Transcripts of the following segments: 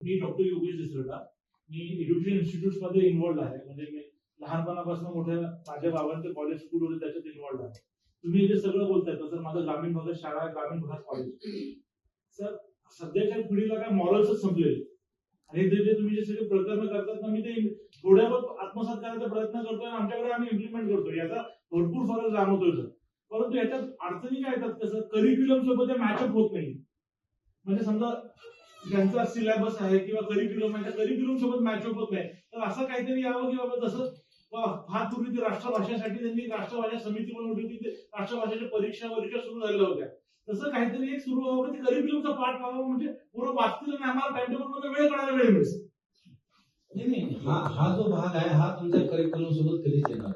मी doctor Yogesh Disarta मी education इन्स्टिट्यूटमध्ये involved आहे. म्हणजे मी लहानपणापासून मोठ्या माझ्या बाबांचे कॉलेज स्कूल होते त्याच्यात इन्व्हॉल्ड आहे. तुम्ही जे सगळं बोलताय. तसं माझं ग्रामीण भागात शाळा ग्रामीण भागात कॉलेज सर सध्याच्या पिढीला काय मॉरल्सच संपलेले आणि ते जे तुम्ही जे सगळे प्रकरण करतात ना मी ते थोड्या आत्मसात करायचा प्रयत्न करतोय आणि आमच्याकडे आम्ही इम्प्लिमेंट करतो याचा भरपूर फरक जाणवतोय सर. परंतु याच्यात अडचणी काय येतात कसं करिक्युलम सोबत मॅचअप होत नाही. म्हणजे समजा ज्यांचा सिलेबस आहे किंवा करिक्युलम आहे त्या करिक्युलम सोबत मॅचअप होत नाही. तर असं काहीतरी यावं की बाबा जसं हा पूर्वी ते राष्ट्रभाषेसाठी त्यांनी राष्ट्रभाषा समिती बनवली होती ते राष्ट्रभाषेच्या परीक्षा परीक्षा सुरू झालेल्या होत्या. तसं काहीतरी एक सुरू व्हावं की करिक्युलमचा पाठ व्हावा म्हणजे पूर्ण वाचतील आणि आम्हाला टाइम टेबलमध्ये वेळ काढायला वेळ मिळेल. नाही नाही हा हा जो भाग आहे हा तुमच्या करिक्युलम सोबत कधीच येणार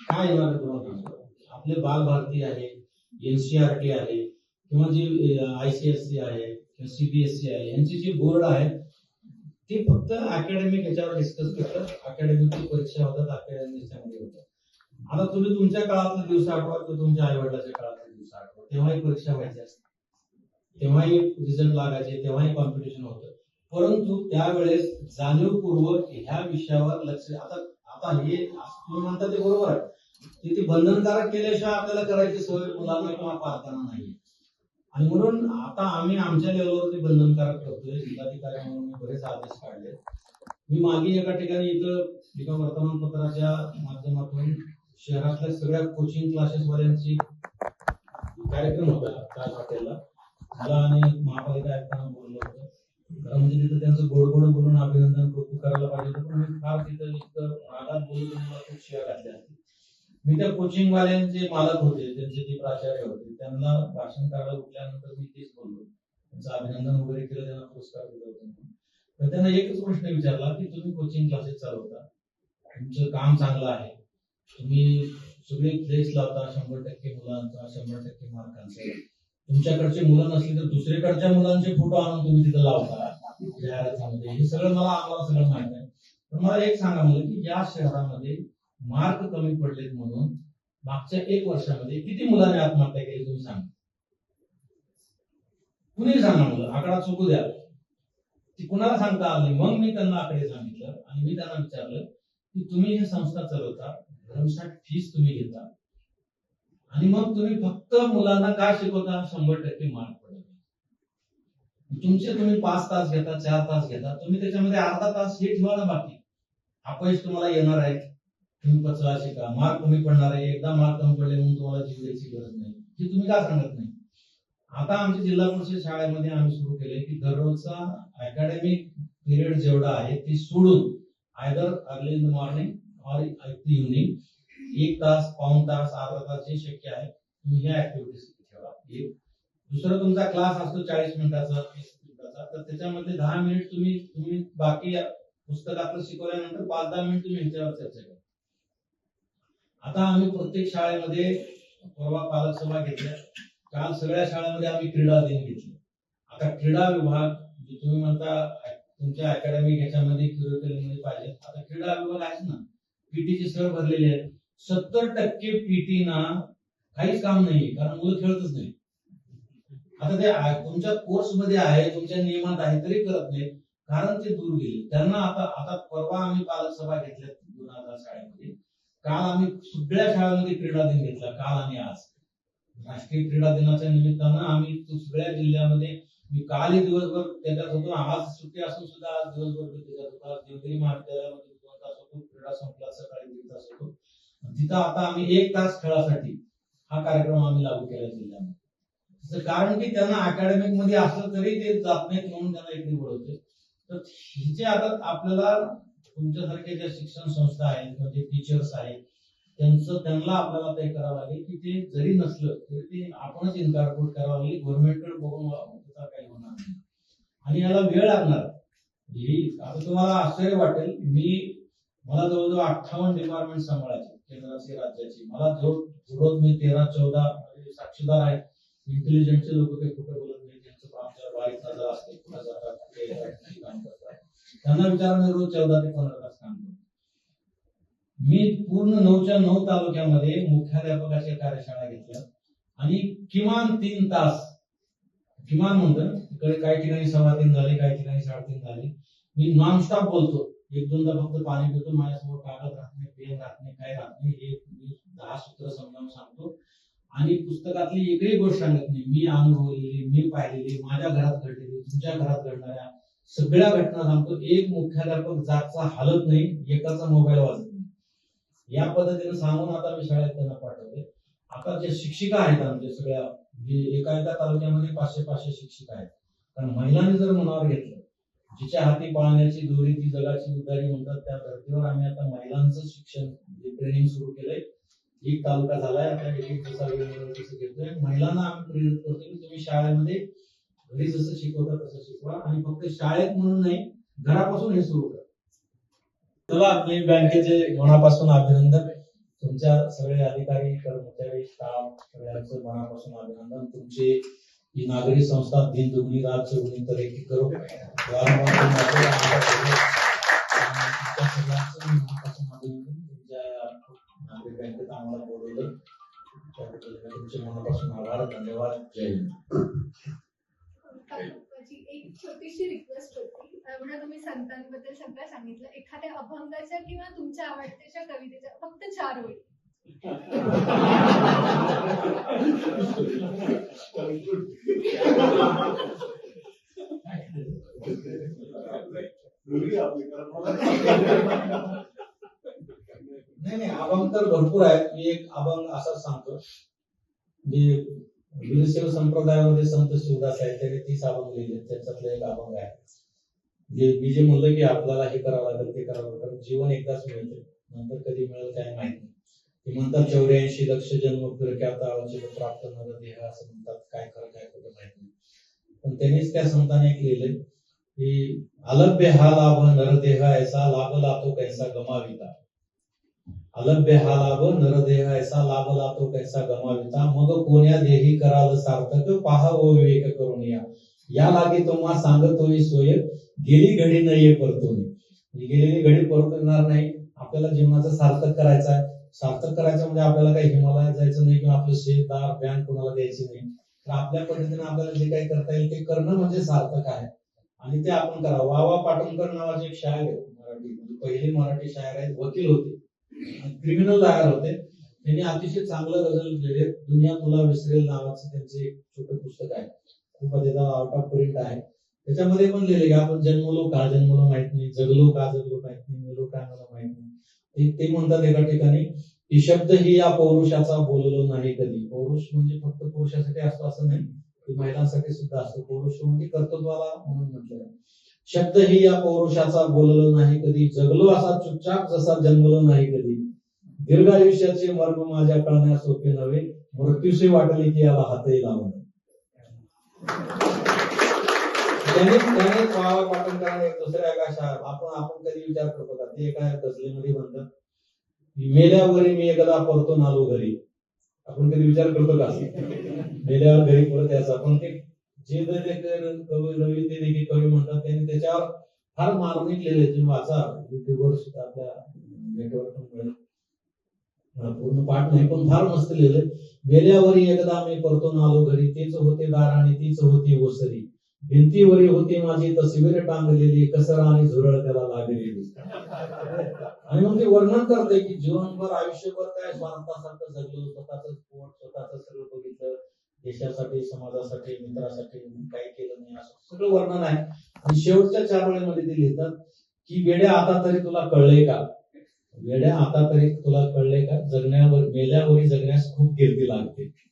काय येणार तुम्हाला आपले बाल भारती आहे एनसीआरटी आहे किंवा जी आयसीएससी आहे सीबीएसई आहे यांचे जी बोर्ड आहे ते फक्त अकॅडमिक ह्याच्यावर डिस्कस करतात. अकॅडमिक परीक्षा होतात अकॅडमिकच्यामध्ये होतात. आता तुम्ही तुमच्या काळातले दिवस आठवा किंवा तुमच्या आई वडिलाच्या काळातले दिवस आठवा. तेव्हाही परीक्षा व्हायची असते. तेव्हाही रिझल्ट लागायचे तेव्हाही कॉम्पिटिशन होतं. परंतु त्यावेळेस जाणीवपूर्वक ह्या विषयावर लक्ष आता आता हे तुम्ही म्हणता ते बरोबर आहे. ते बंधनकारक केल्याशिवाय आपल्याला करायची सवय मुलांना किंवा पाहताना नाहीये. आणि म्हणून आता आम्ही आमच्या लेवलवरती बंधनकारक करतोय जिल्हाधिकारी म्हणून मी बरेच आदेश काढले. मी मागे एका ठिकाणी इथं एका वर्तमानपत्राच्या माध्यमातून शहरातल्या सगळ्या कोचिंग क्लासेस वाल्यांची कार्यक्रम होता त्या हॉटेलला. मला आणि महापालिका आयुक्तांना बोललो होतं. खरं म्हणजे तिथं त्यांचं गोड गोड बोलून अभिनंदन कौतुक करायला पाहिजे होतं. पण मी फार तिथं इतकं रागात बोलून मला खूप शिव्या घातल्या. मी त्या कोचिंग वाल्यांचे मालक होते त्यांचे ते प्राचार्य होते त्यांना भाषण कार्ड उठल्यानंतर मी तेच बोललो. त्यांचं अभिनंदन वगैरे केलं त्यांना पुरस्कार दिला होता तर त्यांना एकच प्रश्न विचारला की तुम्ही कोचिंग क्लासेस चालवता? तुमचं काम चांगलं आहे. तुम्ही सगळे प्लेस लावता शंभर टक्के मुलांचा शंभर टक्के मार्कांचा. तुमच्याकडचे मुलं नसली तर दुसरीकडच्या मुलांचे फोटो आणून तुम्ही तिथं लावता. जाहिरातीमध्ये हे सगळं मला आम्हाला सगळं माहीत आहे. पण मला एक सांगा मला की या शहरामध्ये मार्क कमी पडलेत म्हणून मागच्या एक वर्षामध्ये किती मुलांनी आत्महत्या केली तुम्ही सांगा. कुणी सांगा मला आकडा चुकू द्या. ती कुणाला सांगता आलं मग मी त्यांना आकडे सांगितलं आणि मी त्यांना विचारलं की तुम्ही ही संस्था चालवता भरमसाठ फीस तुम्ही घेता. आणि मग तुम्ही फक्त मुलांना काय शिकवता? शंभर टक्के मार्क पडत तुमचे तुम्ही पाच तास घेता चार तास घेता तुम्ही त्याच्यामध्ये अर्धा तास हे ठेवा ना बाकी. अपयश तुम्हाला येणार आहे. तुम्ही पचवा शिका मार्क कमी पडणार आहे एकदा मार्क कमी पडले म्हणून तुम्हाला जीव द्यायची गरज नाही. हे तुम्ही का सांगत नाही? आता आमच्या जिल्हा परिषद शाळेमध्ये आम्ही सुरू केले की दररोजचा अकॅडमिक पिरियड जेवढा आहे ते सोडून either early in the morning or evening एक तास पाऊन तास अर्धा तास जे शक्य आहे तुम्ही ह्या ऍक्टिव्हिटीज ठेवा. एक दुसरा तुमचा क्लास असतो चाळीस मिनिटाचा तीस मिनिटाचा तर त्याच्यामध्ये दहा मिनिट तुम्ही तुम्ही बाकी पुस्तकातलं शिकवल्यानंतर पाच दहा मिनिट तुम्ही ह्याच्यावर चर्चा करा. आता आम्ही प्रत्येक शाळेमध्ये परवा पालक सभा घेतल्या. काल सगळ्या शाळेमध्ये आम्ही क्रीडा दिन घेतले. आता क्रीडा विभाग जे तुम्ही म्हणता तुमच्या अकॅडमी ह्याच्यामध्ये curriculum पाहिजे. आता क्रीडा विभाग आहेच ना पीटीचे सर भरलेले आहेत. सत्तर टक्के पीटी ना काहीच काम नाही कारण मुलं खेळतच नाही आता ते तुमच्या कोर्समध्ये आहे तुमच्या नियमात आहे तरी करत नाही कारण ते दूर गेले. त्यांना आता आता परवा आम्ही पालक सभा घेतल्या दोन हजार शाळेमध्ये. काल आम्ही सगळ्या शाळांमध्ये क्रीडा दिन घेतला काल आणि आज. राष्ट्रीय क्रीडा दिनाच्या निमित्तानं आम्ही सगळ्या जिल्ह्यामध्ये मी कालही दिवसभर त्याच्यात होतो आज सुट्टी असून सुद्धा आज दिवसभर मी त्याच्यात होतो. आज देवगिरी महाविद्यालयामध्ये दोन तास होतो क्रीडा संपला सकाळी दीड तास होतो. तिथं आता आम्ही एक तास खेळासाठी हा कार्यक्रम आम्ही लागू केला जिल्ह्यामध्ये. कारण की त्यांना अकॅडमिकमध्ये असलं तरी ते जात नाहीत म्हणून त्यांना इकडे बोलवते तर हिचे आता आपल्याला तुमच्यासारखे ज्या शिक्षण संस्था आहेत किंवा जे टीचर्स आहेत त्यांचं त्यांना आपल्याला ते करावं लागेल की ते जरी नसलं तरी ते आपणच इन्कॉर्पोरेट करावं लागेल. गव्हर्नमेंटकडे बघून त्याचा काही होणार नाही. आणि याला वेळ लागणार. आता तुम्हाला आश्चर्य वाटेल. मी मला जवळजवळ अठ्ठावन्न डिपार्टमेंट सांभाळायचे केंद्राचे राज्याची. मला जो मी तेरा चौदा म्हणजे साक्षीदार आहेत. इंटेलिजंटचे लोक काही कुठे बोलत नाही त्यांचं काम जर बारीक नजर असते. कुठे जातात कुठे काम करतात. त्यांना विचारा मी रोज चौदा ते पंधरा तास काम करतो. मी पूर्ण नऊच्या नऊ तालुक्यामध्ये मुख्याध्यापकाच्या कार्यशाळा घेतल्या. आणि किमान तीन तास किमान म्हणतो ना, तिकडे काही ठिकाणी सव्वा तीन झाले काही ठिकाणी साडेतीन झाले. मी नॉनस्टॉप बोलतो. एक दोनदा फक्त पाणी पितो माझ्यासमोर कागद राहत नाही पेन राहत नाही काय राहत नाही हे मी दहा सूत्र समजावून सांगतो. आणि पुस्तकातली एकही गोष्ट सांगत नाही. मी अनुभवलेली मी पाहिलेली माझ्या घरात घडलेली तुमच्या घरात घडणाऱ्या सगळ्या घटना सांगतो. एक मुख्याध्यापक जागचा हालत नाही एकाचा मोबाईल वाजत नाही. या पद्धतीने सांगून आता मी शाळेत त्यांना पाठवते आता जे शिक्षिका आहेत आमच्या सगळ्या एका एका तालुक्यामध्ये पाचशे पाचशे शिक्षिका आहेत. कारण महिलांनी जर मनावर घेतलं जिच्या हाती पाळण्याची दोरी ती जगाची उदारी म्हणतात त्या धर्तीवर आम्ही आता महिलांचं शिक्षण ट्रेनिंग सुरू केलंय एक तालुका झालाय आता एक एक वेळ घेतोय महिलांना आम्ही प्रेरित करतो की तुम्ही शाळेमध्ये घरी जसं शिकवता तसं शिकवा. आणि फक्त शाळेत म्हणून नाही घरापासून हे सुरू करा. चला मी बँकेचे मनापासून अभिनंदन. तुमच्या सगळे अधिकारी कर्मचारी स्टाफ सगळ्यांचं मनापासून अभिनंदन. तुमची ही नागरी संस्था दिन दुगणी रात चौगुणी तरेकी करो. करू तुमच्या नागरिक बँकेत आम्हाला बोलवलं. त्याबद्दल तुमचे मनापासून आभार. धन्यवाद. जय हिंद. छोटीशी रिक्वेस्ट होती. एवढं तुम्ही संतांबद्दल सगळं सांगितलं. एखाद्या अभंगाच्या किंवा तुमच्या आवडत्याच्या कवितेच्या फक्त चार ओळी. नाही नाही अभंग तर भरपूर आहेत. मी एक अभंग असाच सांगतो. गुरुसेव संप्रदायामध्ये संत शिवदास आहेत त्याने तीस अभंग लिहिले. त्याच्यातलं एक अभंग आहे. जे मी जे म्हणलं की आपल्याला हे करावं लागेल ते करावं लागेल. जीवन एकदाच मिळते. नंतर कधी मिळेल काय माहीत नाही. ते म्हणतात चौऱ्याऐंशी लक्ष जन्म फिरक्यात आवश्यक प्राप्त नर देह असं म्हणतात. काय खरं काय खोटं माहीत नाही. पण त्यांनीच त्या संतांनी एक लिहिले की अलभ्य हा लाभ नरदेह ऐसा लाभ लातो कैसा गमाविता. अलभ्य हा लाभ नरदेह ऐसा लाभला तो कैसा गमाविता. मग कोण्या देही कराल सार्थक पहा व विवेक करून या. या लागे तुम्हा सांगतोय सोय गेली घडी न ये म्हणजे गेलेली घडी परत येणार नाही. आपल्याला जीवनाचं सार्थक करायचं आहे. सार्थक करायचं म्हणजे आपल्याला काही हिमालयात जायचं नाही किंवा आपलं शेतदार बँक कोणाला द्यायची नाही. तर आपल्या पद्धतीने आपल्याला जे काही करता येईल ते करणं म्हणजे सार्थक आहे. आणि ते आपण करावं वा पाटणकर नावाचे एक शायर आहे मराठी. म्हणजे पहिली मराठी शायर आहेत वकील होते. क्रिमिनल दायर होते. त्यांनी अतिशय चांगलं गझल लिहिले दुनिया तुला विसरेल नावाचं त्यांचे एक छोटं पुस्तक आहे. खूप त्याचा आउट ऑफ प्रिंट आहे. त्याच्यामध्ये पण लिहिले की आपण जन्मलो का? जन्मलो माहीत नाही. जगलो का? जगलो माहीत नाही. मेलो का? मला माहीत नाही. ते- म्हणतात एका ठिकाणी की शब्द ही या पौरुषाचा बोललो नाही कधी. पौरुष म्हणजे फक्त पुरुषासाठी असतो असं नाही. महिलांसाठी सुद्धा असतो. पौरुष म्हणजे कर्तृत्वाला म्हणून म्हटलं शब्दही या पौरुषाचा बोललो नाही कधी जगलो असा चुपचाप जसा जन्मलो नाही कधी. दीर्घ आयुष्याचे मर्म माझ्या कळण्यास सोपे नव्हे मृत्यूशी वाटले की याला हातही लावू नये. त्याने त्याने वावा पाटण दुसऱ्या शाळा आपण आपण कधी विचार करतो का? ते एका गजलेमध्ये म्हणतात मेल्यावरी मी एकदा परतून आलो घरी. आपण कधी विचार करतो का? मेल्यावर घरी परत यायचा. पण ते जे जे कवी रवी ते देखील कवी म्हणतात त्यांनी त्याच्यावर फार मार्मिक लिहिले तुम्ही वाचा युट्यूबवर सुद्धा आपल्या नेटवर पण मिळेल पूर्ण पाठ नाही पण फार मस्त लिहिलंय. वेल्यावरी एकदा मी परतून आलो घरी. तेच होते दार आणि तीच होती ओसरी. भिंतीवरी होती माझी तस्वीर टांगलेली कसर आणि झुरळ त्याला लागलेली. आणि मग ते वर्णन करते की जीवनभर आयुष्यभर काय स्वार्थासारखं जगलो स्वतःच देशासाठी समाजासाठी मित्रासाठी काही केलं नाही असं सगळं वर्णन आहे. आणि शेवटच्या चार वेळेमध्ये ते लिहितात की वेड्या आता तरी तुला कळले का? वेड्या आता तरी तुला कळले का? जगण्यावर मेल्यावरी जगण्यास खूप गिरती लागते.